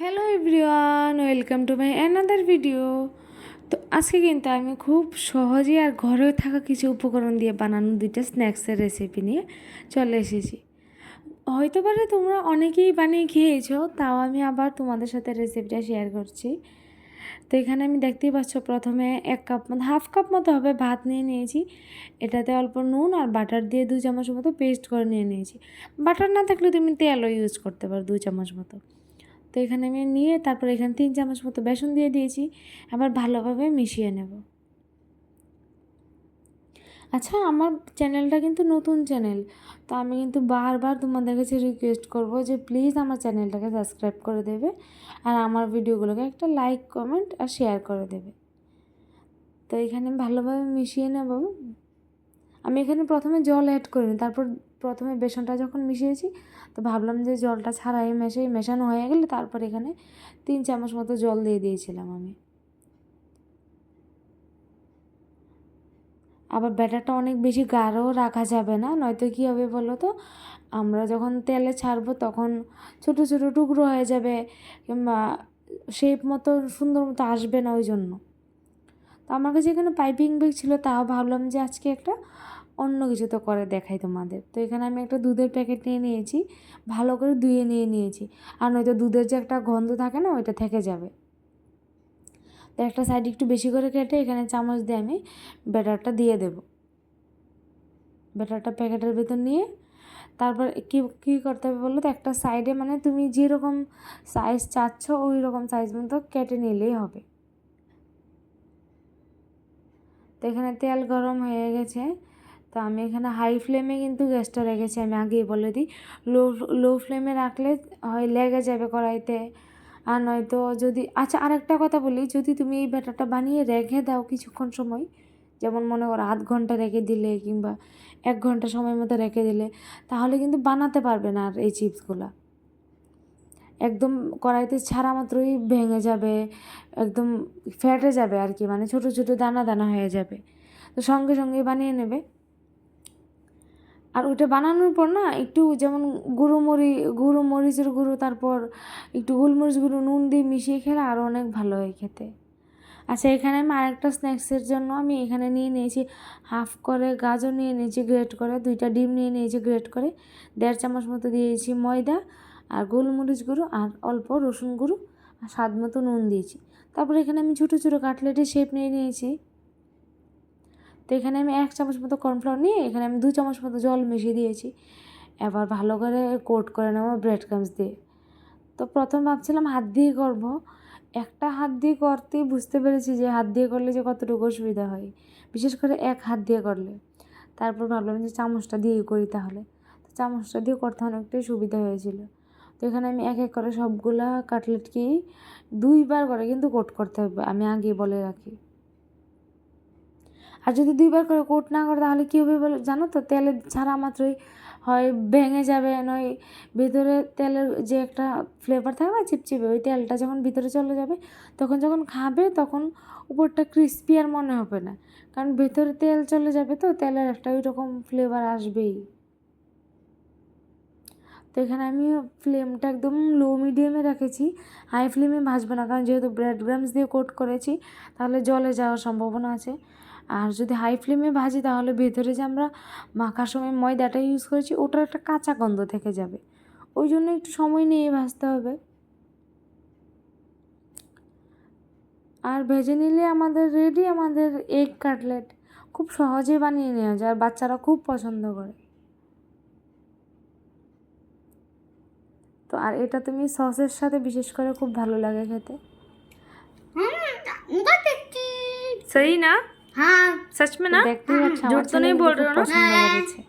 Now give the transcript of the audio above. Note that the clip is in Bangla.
Hello everyone welcome to my another video তো আজকে কিন্তু আমি খুব সহজে আর ঘরে থাকা কিছু উপকরণ দিয়ে বানানো দুইটা স্ন্যাক্সের রেসিপি নিয়ে চলে এসেছি। হয়তো পারে তোমরা অনেকেই বানিয়ে খেয়েছো, তাও আমি আবার তোমাদের সাথে রেসিপিটা শেয়ার করছি। তো এখানে আমি দেখতেই পাচ্ছ, প্রথমে এক কাপ মতো হাফ কাপ মতো হবে ভাত নিয়ে নিয়েছি। এটাতে অল্প নুন আর বাটার দিয়ে দু চামচ মতো পেস্ট করে নিয়ে নিয়েছি। বাটার না থাকলে তুমি তেলও ইউজ করতে পারো দু চামচ মতো। তো এখানে আমি নিয়ে তারপর এখানে তিন চামচ মতো বেসন দিয়ে দিয়েছি। আবার ভালোভাবে মিশিয়ে নেব। আচ্ছা আমার চ্যানেলটা কিন্তু নতুন চ্যানেল। তো আমি কিন্তু বারবার তোমাদের কাছে রিকোয়েস্ট করব যে প্লিজ আমার চ্যানেলটাকে সাবস্ক্রাইব করে দেবে আর আমার ভিডিওগুলোকে একটা লাইক কমেন্ট আর শেয়ার করে দেবে। তো এখানে ভালোভাবে মিশিয়ে নেব। আমি এখানে প্রথমে জল অ্যাড করিনি, তারপর প্রথমে বেসনটা যখন মিশিয়েছি, তো ভাবলাম যে জলটা ছাড়াই মেশে মেশানো হয়ে গেলে তারপর এখানে তিন চামচ মতো জল দিয়ে দিয়েছিলাম আমি। আবার ব্যাটারটা অনেক বেশি গাঢ় রাখা যাবে না, নয়তো কী হবে বলো তো? আমরা যখন তেলে ছাড়বো তখন ছোটো ছোটো টুকরো হয়ে যাবে, কিংবা শেপ মতো সুন্দর মতো আসবে না ওই জন্য। তো আমার কাছে এখানে পাইপিং ব্যাগ ছিল, তাও ভাবলাম যে আজকে একটা অন্য কিছু তো করে দেখাই তোমাদের। তো এখানে আমি একটা দুধের প্যাকেট নিয়ে নিয়েছি, ভালো করে ধুয়ে নিয়ে নিয়েছি। আর নয়তো দুধের যে একটা গন্ধ থাকে না, ওইটা থেকে যাবে। তো একটা সাইড একটু বেশি করে কেটে এখানে চামচ দিয়ে আমি ব্যাটারটা দিয়ে দেব। ব্যাটারটা প্যাকেটের ভেতর নিয়ে তারপর কী কী করতে হবে বলো তো, একটা সাইডে মানে তুমি যেরকম সাইজ চাচ্ছ ওই রকম সাইজ মতো কেটে নিলেই হবে। তো এখানে তেল গরম হয়ে গেছে। তো আমি এখানে হাই ফ্লেমে কিন্তু গ্যাসটা রেখেছি, আমি আগেই বলে দিই। লো লো ফ্লেমে রাখলে হয় লেগে যাবে কড়াইতে। আর নয়তো যদি আচ্ছা আরেকটা কথা বলি, যদি তুমি এই ব্যাটারটা বানিয়ে রেখে দাও কিছুক্ষণ সময়, যেমন মনে করো আধ ঘণ্টা রেখে দিলে কিংবা এক ঘণ্টা সময় মতো রেখে দিলে, তাহলে কিন্তু বানাতে পারবে না আর এই চিপসগুলো একদম কড়াইতে ছাড়া মাত্রই ভেঙে যাবে, একদম ফেটে যাবে আর কি মানে ছোটো ছোটো দানা দানা হয়ে যাবে। তো সঙ্গে সঙ্গে বানিয়ে নেবে। আর ওইটা বানানোর পর না একটু যেমন গুঁড়ো মরি, গুঁড়ো মরিচের গুঁড়ো, তারপর একটু গোলমরিচ গুঁড়ো, নুন দিয়ে মিশিয়ে খেলে আরও অনেক ভালো হয় খেতে। আচ্ছা এখানে আমি আরেকটা স্ন্যাক্সের জন্য আমি এখানে নিয়ে নিয়েছি হাফ করে গাজর, নিয়ে নিয়েছি গ্রেট করে, দুইটা ডিম নিয়ে নিয়েছি গ্রেট করে, দেড় চামচ মতো দিয়েছি ময়দা আর গোলমরিচ গুঁড়ো আর অল্প রসুন গুঁড়ো আর স্বাদ মতো নুন দিয়েছি। তারপর এখানে আমি ছোটো ছোটো কাটলেটের শেপ নিয়ে নিয়েছি। তো এখানে আমি এক চামচ মতো কর্নফ্লাওয়ার নিয়ে এখানে আমি দু চামচ মতো জল মিশিয়ে দিয়েছি। এবার ভালো করে কোট করে নেব ব্রেড ক্রামস দিয়ে। তো প্রথম ভাবছিলাম হাত দিয়ে করব। একটা হাত দিয়ে করতেই বুঝতে পেরেছি যে হাত দিয়ে করলে যে কতটুকু অসুবিধা হয়। বিশেষ করে এক হাত দিয়ে করলে। তারপর ভাবলাম যে চামচটা দিয়েই করি তাহলে। তো চামচটা দিয়ে করতে অনেকটাই সুবিধা হয়েছিল। তো এখানে আমি এক এক করে সবগুলা কাটলেটকেই দুইবার করে কিন্তু কোট করতে হবে, আমি আগে বলে রাখি। আর যদি দুইবার করে কোট না করে তাহলে কী হবে বলে, জানো তো তেলে ছাড়া মাত্রই হয়, ভেঙে যাবে, নয় ভিতরে তেলের যে একটা ফ্লেভার থাকে না চিপচিপে, ওই তেলটা যখন ভিতরে চলে যাবে, তখন যখন খাবে তখন উপরটা ক্রিস্পি আর মনে হবে না। কারণ ভেতরে তেল চলে যাবে তো, তেলের একটা ওই রকম ফ্লেভার আসবেই। এখানে আমি ফ্লেমটা একদম লো মিডিয়ামে রেখেছি। হাই ফ্লেমে ভাজবো না, কারণ যেহেতু ব্রেড গ্রামস দিয়ে কোট করেছি, তাহলে জলে যাওয়ার সম্ভাবনা আছে। আর যদি হাই ফ্লেমে ভাজি, তাহলে ভেতরে যে আমরা মাখার সময় ময়দাটা ইউজ করেছি, ওটার একটা কাঁচা গন্ধ থেকে যাবে। ওই জন্য একটু সময় নিয়ে ভাজতে হবে। আর ভেজে নিলে আমাদের রেডি আমাদের এগ কাটলেট খুব সহজে বানিয়ে নেওয়া যায়, আর বাচ্চারা খুব পছন্দ করে। তো আর এটা তুমি সসের সাথে বিশেষ করে খুব ভালো লাগে খেতে सही ना हाँ सच में ना দেখতেই পাচ্ছ আমার झूठ तो नहीं ছেলে बोल কিন্তু रहे খুব हो ना পছন্দ করেছে